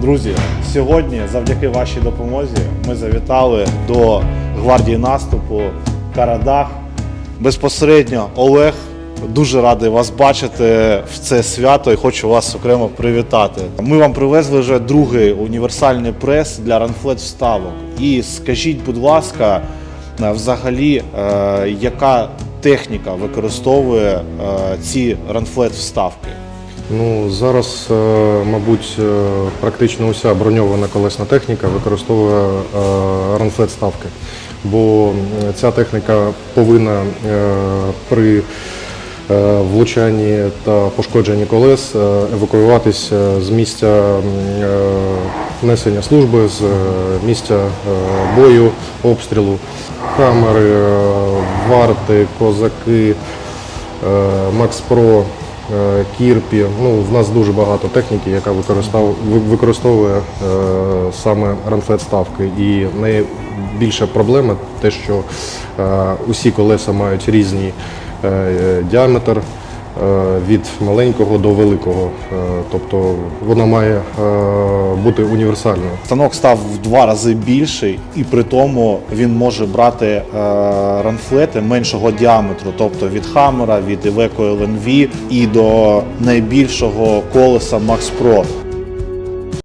Друзі, сьогодні, завдяки вашій допомозі, ми завітали до гвардії наступу Карадах. Безпосередньо Олег. Дуже радий вас бачити в це свято і хочу вас окремо привітати. Ми вам привезли вже другий універсальний прес для ранфлет вставок. І скажіть, будь ласка, е, взагалі, е, яка техніка використовує е, ці ранфлет вставки? Ну, зараз, е, мабуть, е, практично уся броньована колесна техніка використовує е, ранфлет ставки, бо ця техніка повинна при влучанні та пошкодженні колес е, евакуюватись е, з місця несення служби, з місця бою, обстрілу. Камери, варти, козаки, Макс Про, Кірпі. Ну, в нас дуже багато техніки, яка використовує е, саме ранфет ставки. І найбільша проблема те, що е, усі колеса мають різний е, е, діаметр. Е, Від маленького до великого, Е, тобто вона має е, бути універсальною. Станок став в два рази більший, і при тому він може брати ранфлети меншого діаметру, тобто від Хаммера, від Iveco LNV і до найбільшого колеса Max Pro.